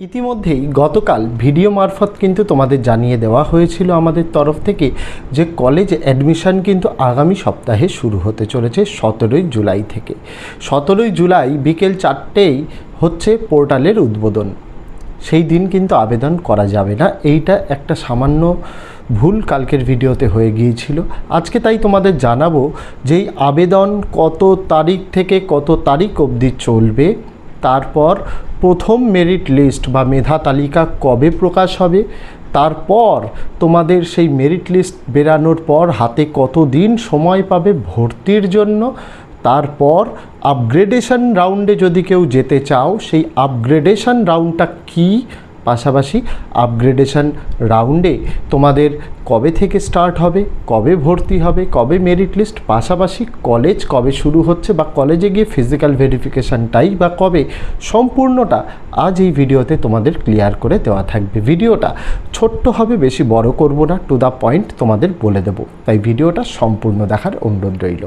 ইতিমধ্যেই গতকাল ভিডিও মারফত কিন্তু তোমাদের জানিয়ে দেওয়া হয়েছিল আমাদের তরফ থেকে যে কলেজ অ্যাডমিশন কিন্তু আগামী সপ্তাহে শুরু হতে চলেছে সতেরোই জুলাই থেকে। সতেরোই জুলাই বিকেল চারটেই হচ্ছে পোর্টালের উদ্বোধন। সেই দিন কিন্তু আবেদন করা যাবে না। এইটা একটা সামান্য ভুল কালকের ভিডিওতে হয়ে গিয়েছিল। আজকে তাই তোমাদের জানাব যে এই আবেদন কত তারিখ থেকে কত তারিখ অবধি চলবে? তারপর প্রথম মেরিট লিস্ট বা মেধা তালিকা কবে প্রকাশ হবে? তারপর তোমাদের সেই মেরিট লিস্ট বেরানোর পর হাতে কত দিন সময় পাবে ভর্তির জন্য? তারপর আপগ্রেডেশন রাউন্ডে যদি কেউ যেতে চাও, সেই আপগ্রেডেশন রাউন্ডটা কী? পাশাপাশি আপগ্রেডেশন রাউন্ডে তোমাদের কবে থেকে স্টার্ট হবে, কবে ভর্তি হবে, কবে মেরিট লিস্ট পাশাপাশি কলেজ কবে শুরু হচ্ছে বা কলেজে গিয়ে ফিজিক্যাল ভেরিফিকেশানটাই বা কবে, সম্পূর্ণটা আজ এই ভিডিওতে তোমাদের ক্লিয়ার করে দেওয়া থাকবে। ভিডিওটা ছোট্ট হবে, বেশি বড় করব না টু দ্য পয়েন্ট তোমাদের বলে দেবো। তাই ভিডিওটা সম্পূর্ণ দেখার অনুরোধ রইল।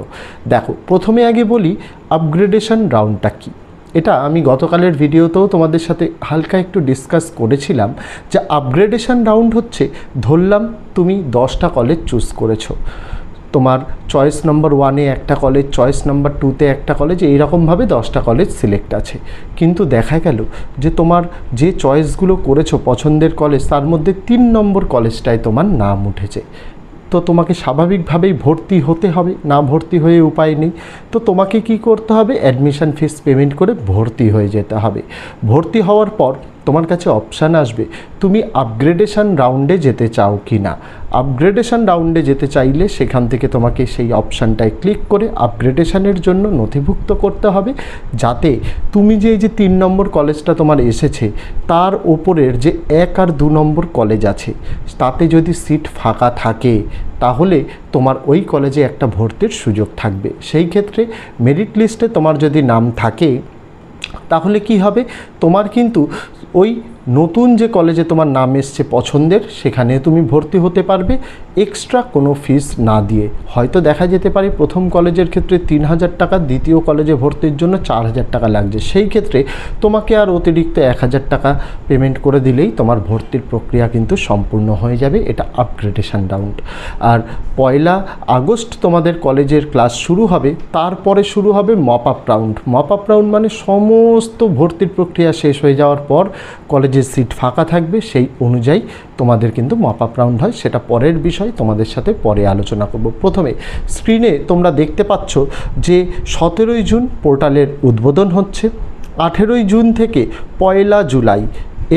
দেখো, প্রথমে আগে বলি আপগ্রেডেশন রাউন্ডটা কী। এটা আমি গতকালের ভিডিওতেও তোমাদের সাথে হালকা একটু ডিসকাস করেছিলাম যে আপগ্রেডেশন রাউন্ড হচ্ছে, ধরলাম তুমি দশটা কলেজ চুজ করেছ। তোমার চয়েস নম্বর ওয়ানে একটা কলেজ চয়েস নাম্বার টুতে একটা কলেজ এইরকমভাবে দশটা কলেজ সিলেক্ট আছে। কিন্তু দেখা গেল যে তোমার যে চয়েসগুলো করেছ পছন্দের কলেজ তার মধ্যে তিন নম্বর কলেজটায় তোমার নাম উঠেছে। তো তোমাকে স্বাভাবিকভাবেই ভর্তি হতে হবে, না ভর্তি হয়ে উপায় নেই। তো তোমাকে কি করতে হবে? অ্যাডমিশন ফিস পেমেন্ট করে ভর্তি হয়ে যেতে হবে। ভর্তি হওয়ার পর তোমার কাছে অপশান আসবে, তুমি আপগ্রেডেশন রাউন্ডে যেতে চাও কি না আপগ্রেডেশন রাউন্ডে যেতে চাইলে সেখান থেকে তোমাকে সেই অপশানটায় ক্লিক করে আপগ্রেডেশনের জন্য নথিভুক্ত করতে হবে, যাতে তুমি যে এই যে তিন নম্বর কলেজটা তোমার এসেছে, তার ওপরের যে এক আর দু নম্বর কলেজ আছে, তাতে যদি সিট ফাঁকা থাকে, তাহলে তোমার ওই কলেজে একটা ভর্তির সুযোগ থাকবে। সেই ক্ষেত্রে মেরিট লিস্টে তোমার যদি নাম থাকে, তাহলে কি হবে? তোমার কিন্তু ওই নতুন যে কলেজে তোমার নাম এসছে পছন্দের, সেখানে তুমি ভর্তি হতে পারবে এক্সট্রা কোনো ফিস না দিয়ে। হয়তো দেখা যেতে পারে প্রথম কলেজের ক্ষেত্রে তিন হাজার টাকা, দ্বিতীয় কলেজে ভর্তির জন্য চার হাজার টাকা লাগছে। সেই ক্ষেত্রে তোমাকে আর অতিরিক্ত এক হাজার টাকা পেমেন্ট করে দিলেই তোমার ভর্তির প্রক্রিয়া কিন্তু সম্পূর্ণ হয়ে যাবে। এটা আপগ্রেডেশন রাউন্ড আর পয়লা আগস্ট তোমাদের কলেজের ক্লাস শুরু হবে, তারপরে শুরু হবে mop up round mop up round মানে সমস্ত ভর্তির প্রক্রিয়া শেষ হয়ে যাওয়ার পর কলেজের সিট ফাঁকা থাকবে, সেই অনুযায়ী তোমাদের কিন্তু মপ আপ রাউন্ড হয়। সেটা পরের বিষয়, তোমাদের সাথে পরে আলোচনা করব। প্রথমে স্ক্রিনে তোমরা দেখতে পাচ্ছ যে সতেরোই জুন পোর্টালের উদ্বোধন হচ্ছে। আঠেরোই জুন থেকে পয়লা জুলাই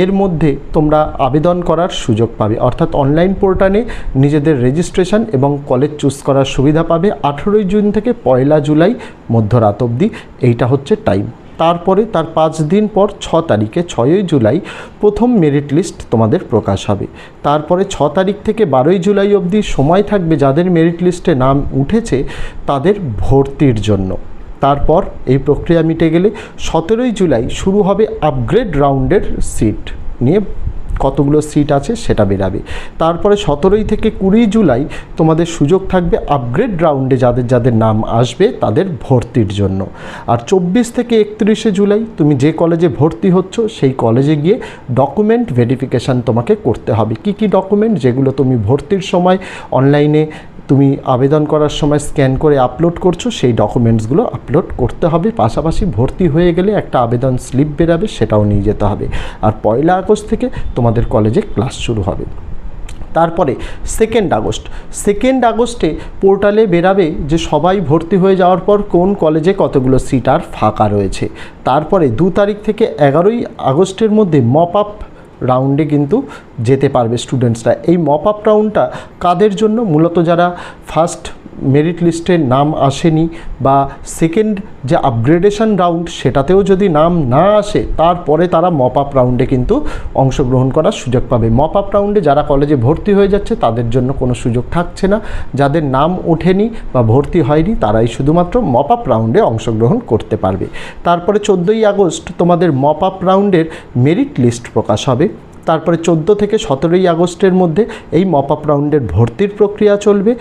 এর মধ্যে তোমরা আবেদন করার সুযোগ পাবে। অর্থাৎ অনলাইন পোর্টালে নিজেদের রেজিস্ট্রেশন এবং কলেজ চুজ করার সুবিধা পাবে। আঠেরোই জুন থেকে পয়লা জুলাই মধ্যরাত অবধি। এইটা হচ্ছে টাইম তারপরে তার পাঁচ দিন পর ছ তারিখে, ছয়ই জুলাই প্রথম মেরিট লিস্ট তোমাদের প্রকাশ হবে। তারপরে ছ তারিখ থেকে বারোই জুলাই অবধি সময় থাকবে যাদের মেরিট লিস্টে নাম উঠেছে তাদের ভর্তির জন্য। তারপর এই প্রক্রিয়া মিটে গেলে সতেরোই জুলাই শুরু হবে আপগ্রেড রাউন্ডের সিট নিয়ে কতগুলো সিট আছে সেটা বেরাবে। তারপরে সতেরোই থেকে কুড়ি জুলাই তোমাদের সুযোগ থাকবে আপগ্রেড রাউন্ডে যাদের যাদের নাম আসবে তাদের ভর্তির জন্য। আর চব্বিশ থেকে একত্রিশে জুলাই তুমি যে কলেজে ভর্তি হচ্ছ সেই কলেজে গিয়ে ডকুমেন্ট ভেরিফিকেশান তোমাকে করতে হবে। কি কি ডকুমেন্ট যেগুলো তুমি ভর্তির সময় অনলাইনে তুমি আবেদন করার সময় স্ক্যান করে আপলোড করছ, সেই ডকুমেন্টসগুলো আপলোড করতে হবে। পাশাপাশি ভর্তি হয়ে গেলে একটা আবেদন স্লিপ বেরাবে, সেটাও নিয়ে যেতে হবে। আর পয়লা আগস্ট থেকে তোমাদের কলেজে ক্লাস শুরু হবে। তারপরে সেকেন্ড আগস্ট। সেকেন্ড আগস্টে পোর্টালে বেরাবে যে সবাই ভর্তি হয়ে যাওয়ার পর কোন কলেজে কতগুলো সিট আর ফাঁকা রয়েছে। তারপরে দু তারিখ থেকে এগারোই আগস্টের মধ্যে মপ আপ রাউন্ডে কিন্তু যেতে পারবে স্টুডেন্টসরা এই মপ আপ রাউন্ডটা কাদের জন্য? মূলত যারা ফার্স্ট মেরিট লিস্টে নাম আসেনি বা সেকেন্ড যে আপগ্রেডেশন রাউন্ড সেটাতেও যদি নাম না আসে, তারপরে তারা মপ আপ রাউন্ডে কিন্তু অংশগ্রহণ করার সুযোগ পাবে। মপ আপ রাউন্ডে যারা কলেজে ভর্তি হয়ে যাচ্ছে, তাদের জন্য কোনো সুযোগ থাকছে না। যাদের নাম ওঠেনি বা ভর্তি হয়নি, তারাই শুধুমাত্র মপ আপ রাউন্ডে অংশগ্রহণ করতে পারবে। তারপরে চোদ্দোই আগস্ট তোমাদের মপ আপ রাউন্ডের মেরিট লিস্ট প্রকাশ হবে। তারপরে চোদ্দ থেকে সতেরোই আগস্টের মধ্যে এই মপ আপ রাউন্ডের ভর্তির প্রক্রিয়া চলবে।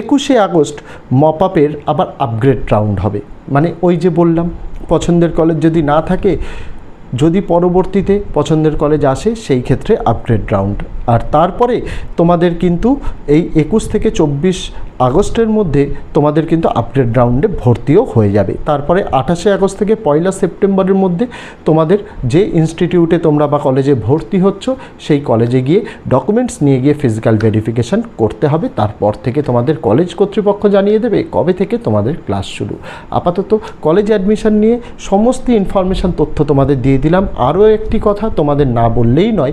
একুশে আগস্ট মপ আপের আবার আপগ্রেড রাউন্ড হবে। মানে ওই যে বললাম, পছন্দের কলেজ যদি না থাকে, যদি পরবর্তীতে পছন্দের কলেজ আসে, সেই ক্ষেত্রে আপগ্রেড রাউন্ড আর তারপরে তোমাদের কিন্তু এই একুশ থেকে চব্বিশ আগস্টের মধ্যে তোমাদের কিন্তু আপগ্রেড রাউন্ডে ভর্তিও হয়ে যাবে। তারপরে আঠাশে আগস্ট থেকে পয়লা সেপ্টেম্বরের মধ্যে তোমাদের যে ইনস্টিটিউটে তোমরা বা কলেজে ভর্তি হচ্ছ, সেই কলেজে গিয়ে ডকুমেন্টস নিয়ে গিয়ে ফিজিক্যাল ভেরিফিকেশান করতে হবে। তারপর থেকে তোমাদের কলেজ কর্তৃপক্ষ জানিয়ে দেবে কবে থেকে তোমাদের ক্লাস শুরু। আপাতত কলেজ অ্যাডমিশন নিয়ে সমস্ত ইনফরমেশান তথ্য তোমাদের দিয়ে দিলাম। আরও একটি কথা তোমাদের না বললেই নয়,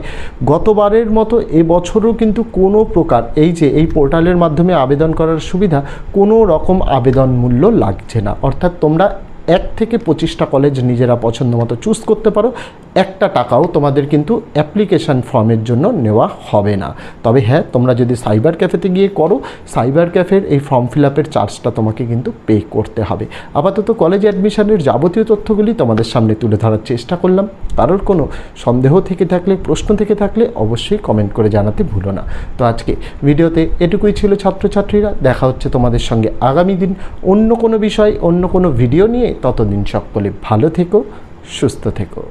গতবারের মতো এবছরও কিন্তু কোনো প্রকার এই যে এই পোর্টালের মাধ্যমে আবেদন করার সুবিধা কোনো রকম আবেদন মূল্য লাগছে না। অর্থাৎ তোমরা এক থেকে পঁচিশটা কলেজ নিজেরা পছন্দ মতো চুজ করতে পারো। একটা টাকাও তোমাদের কিন্তু অ্যাপ্লিকেশান ফর্মের জন্য নেওয়া হবে না। তবে হ্যাঁ তোমরা যদি সাইবার ক্যাফেতে গিয়ে করো সাইবার ক্যাফের এই ফর্ম ফিল আপের চার্জটা তোমাকে কিন্তু পে করতে হবে। আপাতত কলেজ অ্যাডমিশনের যাবতীয় তথ্যগুলি তোমাদের সামনে তুলে ধরার চেষ্টা করলাম। কারোর কোনো সন্দেহ থেকে থাকলে, প্রশ্ন থেকে থাকলে অবশ্যই কমেন্ট করে জানাতে ভুলো না। তো আজকে ভিডিওতে এটুকুই ছিল ছাত্রছাত্রীরা। দেখা হচ্ছে তোমাদের সঙ্গে আগামী দিন অন্য কোনো বিষয়, অন্য কোনো ভিডিও নিয়ে। ততদিন সকলে ভালো থেকো সুস্থ থেকো